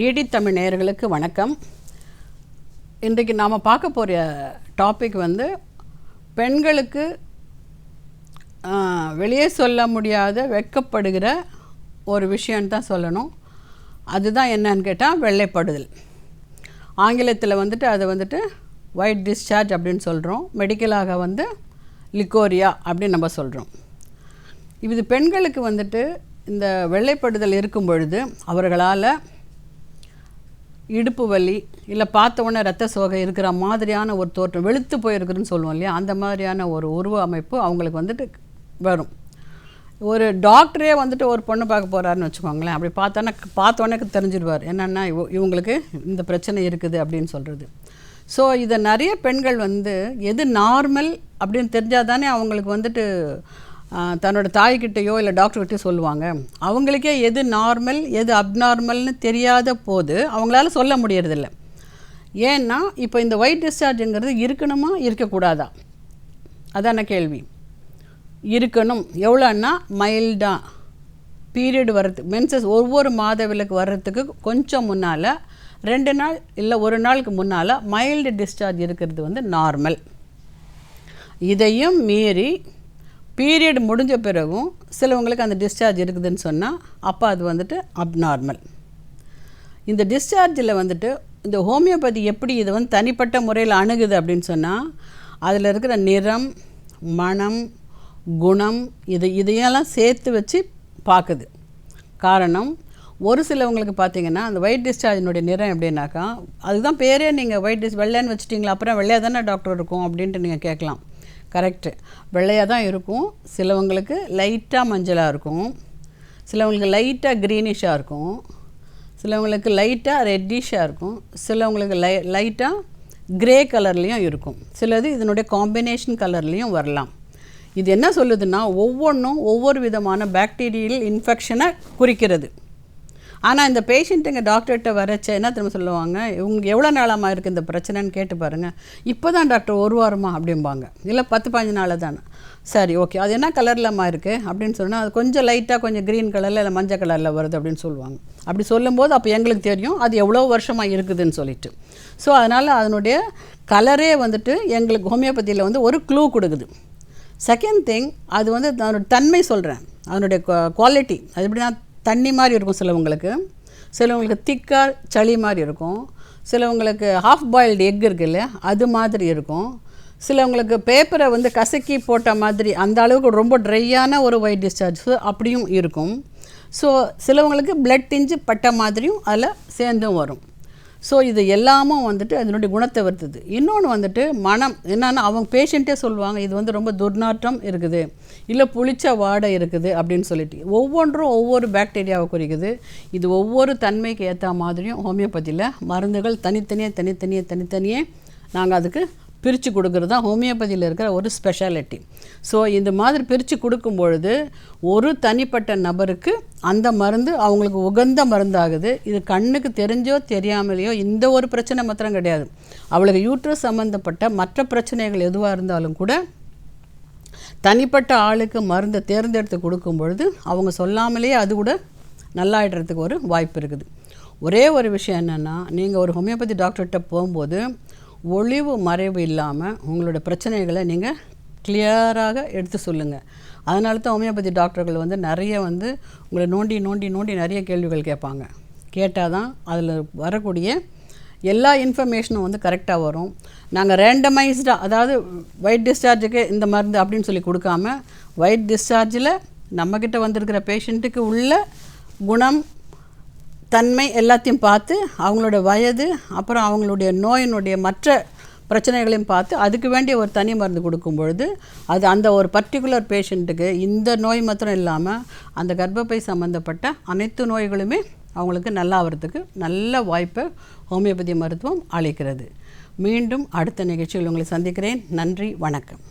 DD Tamil நேயர்களுக்கு வணக்கம். இன்றைக்கு நாம் பார்க்க போகிற டாபிக் வந்து பெண்களுக்கு வெளியே சொல்ல முடியாத வெட்கப்படுகிற ஒரு விஷயம் தான் சொல்லணும். அதுதான் என்னன்னு கேட்டால் வெள்ளைப்படுதல். ஆங்கிலத்தில் வந்துட்டு அதை வந்துட்டு ஒயிட் டிஸ்சார்ஜ் அப்படின்னு சொல்கிறோம் மெடிக்கலாக வந்து லிக்கோரியா அப்படின்னு நம்ம சொல்கிறோம் இது பெண்களுக்கு வந்துட்டு இந்த வெள்ளைப்படுதல் இருக்கும் பொழுது அவர்களால் இடுப்பு வலி இல்லை பார்த்த உடனே ரத்த சோகை இருக்கிற மாதிரியான ஒரு தோற்றம் வெளுத்து போயிருக்குன்னு சொல்லுவோம் இல்லையா? அந்த மாதிரியான ஒரு உருவ அமைப்பு அவங்களுக்கு வந்துட்டு வரும். ஒரு டாக்டரே வந்துட்டு ஒரு பொண்ணு பார்க்க போகிறாருன்னு வச்சுக்கோங்களேன். அப்படி பார்த்தோன்னா பார்த்த தெரிஞ்சிடுவார் என்னென்னா இவங்களுக்கு இந்த பிரச்சனை இருக்குது அப்படின்னு சொல்கிறது ஸோ இதை நிறைய பெண்கள் வந்து எது நார்மல் அப்படின்னு தெரிஞ்சால் தானே அவங்களுக்கு வந்துட்டு தன்னோட தாய்கிட்டேயோ இல்லை டாக்டர்கிட்டயோ சொல்லுவாங்க. அவங்களுக்கே எது நார்மல் எது அப்நார்மல்னு தெரியாத போது அவங்களால சொல்ல முடியறதில்ல. ஏன்னா இப்போ இந்த ஒயிட் டிஸ்சார்ஜுங்கிறது இருக்கணுமா இருக்கக்கூடாதா? அதான கேள்வி. இருக்கணும். எவ்வளோன்னா மைல்டாக பீரியட் வர்றது மென்சஸ் ஒவ்வொரு மாதவிலக்கு வர்றதுக்கு கொஞ்சம் முன்னால் ரெண்டு நாள் இல்லை ஒரு நாளுக்கு முன்னால் மைல்டு டிஸ்சார்ஜ் இருக்கிறது வந்து நார்மல் இதையும் மீறி பீரியட் முடிஞ்ச பிறகும் சிலவங்களுக்கு அந்த டிஸ்சார்ஜ் இருக்குதுன்னு சொன்னால் அப்போ அது வந்துட்டு அப்நார்மல் இந்த டிஸ்சார்ஜில் வந்துட்டு இந்த ஹோமியோபதி எப்படி இதை வந்து தனிப்பட்ட முறையில் அணுகுது அப்படின்னு சொன்னால் அதில் இருக்கிற நிறம் மனம் குணம் இது இதையெல்லாம் சேர்த்து வச்சு பார்க்குது. காரணம் ஒரு சிலவங்களுக்கு பார்த்தீங்கன்னா அந்த ஒயிட் டிஸ்சார்ஜினுடைய நிறம் எப்படின்னாக்கா அதுதான் பேரே நீங்கள் ஒயிட் டிஸ் வெள்ளைன்னு வச்சுட்டிங்களா அப்புறம் வெள்ளையாக தானே டாக்டர் இருக்கும் அப்படின்ட்டு நீங்கள் கேட்கலாம். கரெக்டு. வெள்ளையாக தான் இருக்கும். சிலவங்களுக்கு லைட்டாக மஞ்சளாக இருக்கும். சிலவங்களுக்கு லைட்டாக க்ரீனிஷாக இருக்கும். சிலவங்களுக்கு லைட்டாக ரெட்டிஷாக இருக்கும். சிலவங்களுக்கு லை லைட்டாக க்ரே கலர்லேயும் இருக்கும். சிலது இதனுடைய காம்பினேஷன் கலர்லேயும் வரலாம். இது என்ன சொல்லுதுன்னா ஒவ்வொன்றும் ஒவ்வொரு விதமான பாக்டீரியல் இன்ஃபெக்ஷனை குறிக்கிறது. ஆனால் இந்த பேஷண்ட்டுங்க டாக்டர்கிட்ட வரச்ச என்ன திரும்ப சொல்லுவாங்க? இவங்க எவ்வளோ நாளாமா இருக்குது இந்த பிரச்சனைன்னு கேட்டு பாருங்கள் இப்போ தான் டாக்டர் ஒரு வாரமா அப்படிம்பாங்க. இல்லை பத்து பதினஞ்சு நாள் தானே. சரி ஓகே அது என்ன கலர்லம்மா இருக்குது அப்படின்னு சொன்னால் அது கொஞ்சம் லைட்டாக கொஞ்சம் க்ரீன் கலரில் இல்லை மஞ்சள் கலரில் வருது அப்படின்னு சொல்லுவாங்க. அப்படி சொல்லும்போது அப்போ எங்களுக்கு தெரியும் அது எவ்வளோ வருஷமாக இருக்குதுன்னு சொல்லிட்டு. ஸோ அதனால் அதனுடைய கலரே வந்துட்டு எங்களுக்கு ஹோமியோபதியில் வந்து ஒரு க்ளூ கொடுக்குது. செகண்ட் திங் அது வந்து அதனுடைய தன்மை சொல்கிறேன் அதனுடைய குவாலிட்டி அது எப்படின்னா தண்ணி மாதிரி இருக்கும் சிலவங்களுக்கு. சிலவங்களுக்கு திக்காக சளி மாதிரி இருக்கும். சிலவங்களுக்கு ஹாஃப் பாயில்டு எக் இருக்கு இல்லையா? அது மாதிரி இருக்கும். சிலவங்களுக்கு பேப்பரை வந்து கசக்கி போட்ட மாதிரி அந்த அளவுக்கு ரொம்ப ட்ரையான ஒரு ஒயிட் டிஸ்சார்ஜ் அப்படியும் இருக்கும். ஸோ சிலவங்களுக்கு பிளட் டிஞ்சு பட்ட மாதிரியும் அதில் சேர்ந்தும் வரும். ஸோ இது எல்லாமும் வந்துட்டு அதனுடைய குணத்தை வருத்துது. இன்னொன்று வந்துட்டு மனம். என்னென்னா அவங்க பேஷண்ட்டே சொல்லுவாங்க இது வந்து ரொம்ப துர்நாற்றம் இருக்குது. இல்லை புளிச்ச வாடை இருக்குது அப்படின்னு சொல்லிட்டு. ஒவ்வொன்றும் ஒவ்வொரு பாக்டீரியாவை குறிக்குது. இது ஒவ்வொரு தன்மைக்கு ஏற்ற மாதிரியும் ஹோமியோபதியில் மருந்துகள் தனித்தனியாக தனித்தனியாக தனித்தனியே நாங்கள் அதுக்கு பிரித்து கொடுக்குறது தான் ஹோமியோபதியில் இருக்கிற ஒரு ஸ்பெஷாலிட்டி ஸோ இந்த மாதிரி பிரித்து கொடுக்கும் பொழுது ஒரு தனிப்பட்ட நபருக்கு அந்த மருந்து அவங்களுக்கு உகந்த மருந்தாகுது. இது கண்ணுக்கு தெரிஞ்சோ தெரியாமலேயோ இந்த ஒரு பிரச்சனை மாத்திரம் கிடையாது. அவளுக்கு யூட்ரஸ் சம்மந்தப்பட்ட மற்ற பிரச்சனைகள் எதுவாக இருந்தாலும் கூட தனிப்பட்ட ஆளுக்கு மருந்தை தேர்ந்தெடுத்து கொடுக்கும் பொழுது அவங்க சொல்லாமலேயே அது கூட நல்லாயிடுறதுக்கு ஒரு வாய்ப்பு இருக்குது. ஒரே ஒரு விஷயம் என்னென்னா நீங்கள் ஒரு ஹோமியோபதி டாக்டர்கிட்ட போகும்போது ஒளிவு மறைவு இல்லாமல் உங்களோட பிரச்சனைகளை நீங்கள் கிளியராக எடுத்து சொல்லுங்கள் அதனால தான் ஹோமியோபதி டாக்டர்கள் வந்து நிறைய வந்து உங்களை நோண்டி நோண்டி நோண்டி நிறைய கேள்விகள் கேட்பாங்க. கேட்டால் தான் அதில் வரக்கூடிய எல்லா இன்ஃபர்மேஷனும் வந்து கரெக்டாக வரும். நாங்கள் ரேண்டமைஸ்டாக அதாவது ஒயிட் டிஸ்சார்ஜுக்கு இந்த மருந்து அப்படின்னு சொல்லி கொடுக்காம ஒயிட் டிஸ்சார்ஜில் நம்மக்கிட்ட வந்திருக்கிற பேஷண்ட்டுக்கு உள்ள குணம் தன்மை எல்லாத்தையும் பார்த்து அவங்களோட வயது அப்புறம் அவங்களுடைய நோயினுடைய மற்ற பிரச்சனைகளையும் பார்த்து அதுக்கு வேண்டிய ஒரு தனி மருந்து கொடுக்கும் பொழுது அது அந்த ஒரு பர்டிகுலர் பேஷண்ட்டுக்கு இந்த நோய் மாத்திரம் இல்லாமல் அந்த கர்ப்பப்பை சம்மந்தப்பட்ட அனைத்து நோய்களுமே அவங்களுக்கு நல்லா ஆகிறதுக்கு நல்ல வாய்ப்பை ஹோமியோபதி மருத்துவம் அளிக்கிறது. மீண்டும் அடுத்த நிகழ்ச்சியில் உங்களை சந்திக்கிறேன். நன்றி வணக்கம்.